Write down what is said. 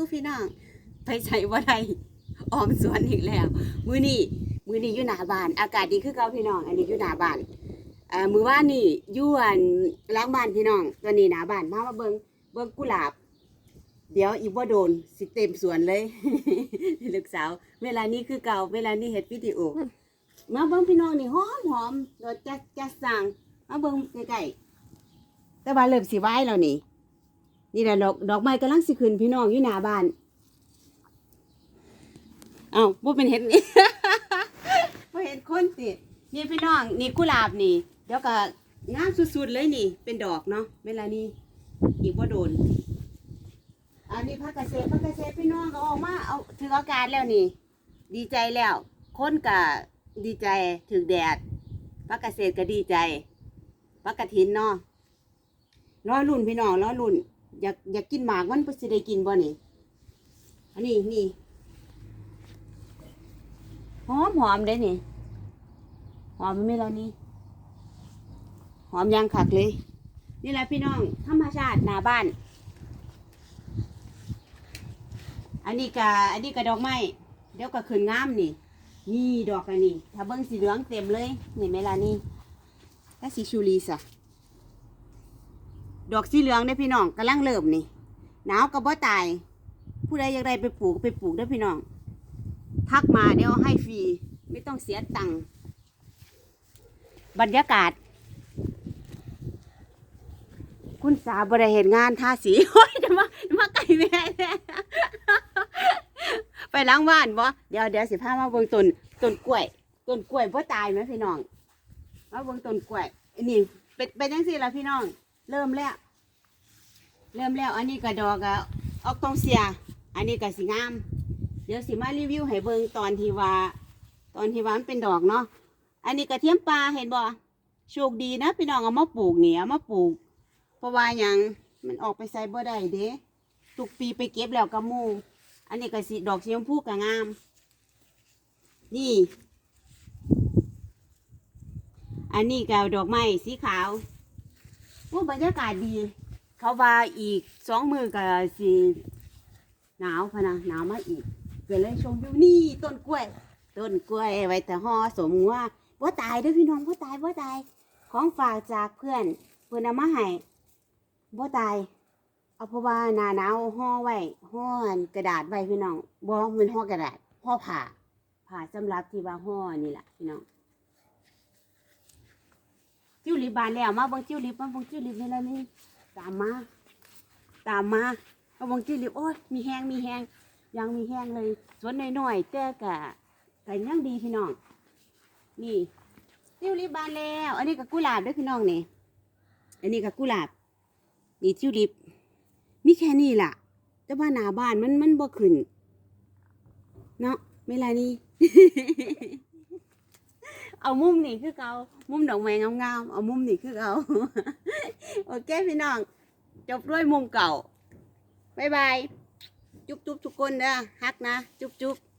กูพี่น้องไปใส่บ่ได้ออมสวนอีกแล้ว มือนี้มื้อนี้อยู่หน้าบ้าน อากาศดีคือเก่าพี่น้อง อันนี้อยู่หน้าบ้านเอ่อมือว่านี่อยู่อันล้างบ้านพี่น้องตัวนี้หน้าบ้านมามาเบิ่งเบิ่งกุหลาบ เดี๋ยวอีกบ่โดนสิเต็มสวนเลย ลูกสาว เวลานี้คือเก่าเวลานี้เฮ็ดวิดีโอมาเบิ่งพี่น้องนี่หอมหอมรสจัดจัดสั่งมาเบิ่งใกล้ๆแต่ว่าเริ่มสิไหว้แล้วนี่ นี่แหละดอกดอกไม้กำลังสิขึ้นพี่น้องอยู่หน้าบ้าน เอ้าบ่เป็นเห็ดนี่บ่เห็นคนตินี่พี่น้องนี่กุหลาบนี่ เดี๋ยวก็งามสุดๆเลยนี่ เป็นดอกเนาะเวลานี้อีกบ่โดน อันนี้พักเกษตรพักเกษตรพี่น้องก็ออกมาเอาถืออากาศแล้วนี่ ดีใจแล้วคนก็ดีใจถึงแดดพักเกษตรก็ดีใจพักกระถินเนาะร้อยรุ่นพี่น้องร้อยรุ่น อยากอยากกินหมากมันสิได้กินบ่นี่ อันนี้นี่หอมหอมเด้นี่หอมไม่แล้วนี่หอมยังคักเลย นี่แหละพี่น้องธรรมชาติหน้าบ้าน อันนี้กะอันนี้กะดอกไม้เดี๋ยวก็ขึ้นงามนี่ นี่ดอกอันนี้ถ้าเบิ้งสีเหลืองเต็มเลยนี่ไหมล่ะนี่ถ้าสีชูรีสะ ดอกสีเหลืองได้พี่น้องกำลังเริ่มนี่หนาวก็บ่ตาย ผู้ใดอยากได้ไปปลูกไปปลูกได้พี่น้อง ทักมาเดี๋ยวให้ฟรีไม่ต้องเสียตังค์บรรยากาศ คุณสาวบริเหตุงานทาสีโอ้ยจะมามาไก่แม่แไปล้างบ้านบ่เดี๋ยวเดี๋ยวสิพามาเบิ่งต้นต้นกล้วยต้นกล้วยบ่ตายไหมพี่น้องมาเบิ่งต้นกล้วยนนี้เป็นเป็นจังซี่ล่ะพี่น้อง เริ่มแล้ว เริ่มแล้ว อันนี้ก็ดอกอออกตองเสีย อันนี้ก็สิงาม เดี๋ยวสิมารีวิวให้เบิ่งตอนที่ว่าตอนที่ว่ามันเป็นดอกเนาะ อันนี้กระเทียมปลาเห็นบ่โชคดีนะพี่น้องเอามาปลูกเนี่ยเอามาปลูก เพราะว่าหยังมันออกไปใส่บ่ได้เด้ทุกปีไปเก็บแล้วกระมู อันนี้ก็สีดอกสีชมพูก็งาม นี่ อันนี้ก็ดอกไม้สีขาว โอ้บรรยากาศดี เขาว่าอีกสองมือก็สีหนาวพะนะหนาวมาอีกเกิดเลยชมวิวนี่ต้นกล้วย ต้นกล้วยไว้แต่ห่อสมว่าว่าตายด้วยพี่น้องว่าตายว่าตาย ของฝากจากเพื่อนเพื่อนเอามาให้ว่าตาย เอาเพราะว่าหนาหนาวห่อไว้ห่อกระดาษไว้พี่น้องบ่เป็นห่อกระดาษห่อผ้าผ้าสำหรับที่ว่าห่อนี่แหละพี่น้อง ลิบบานแล้วมาเบิ่งจิ้วลิบมาเบิ่งจิ้วลิบนี่แล้วนี่ตามมา ตามมามาเบิ่งจิ้วลิบโอ้ยมีแห้งมีแห้งยังมีแห้งเลยสวนน้อยๆแต่กะกะยังดีพี่น้องนี่จิ้วลิบบานแล้ว อันนี้กับกุหลาบด้วยพี่น้องนี่อันนี้กับกุหลาบนี่จิ้วลิบมีแค่นี้ล่ะ แต่ว่าหน้าบ้านมันมันบ่ขึ้นเนาะไม่ไรนี่ เอามุมนี่คือเกามุมดอกไม้งามๆเอามุมนี่คือเกาโอเคพี่น้อง จบด้วยมุมเก่าบ๊ายบายจุ๊บๆทุกคนเด้อฮักนะ จุ๊บๆ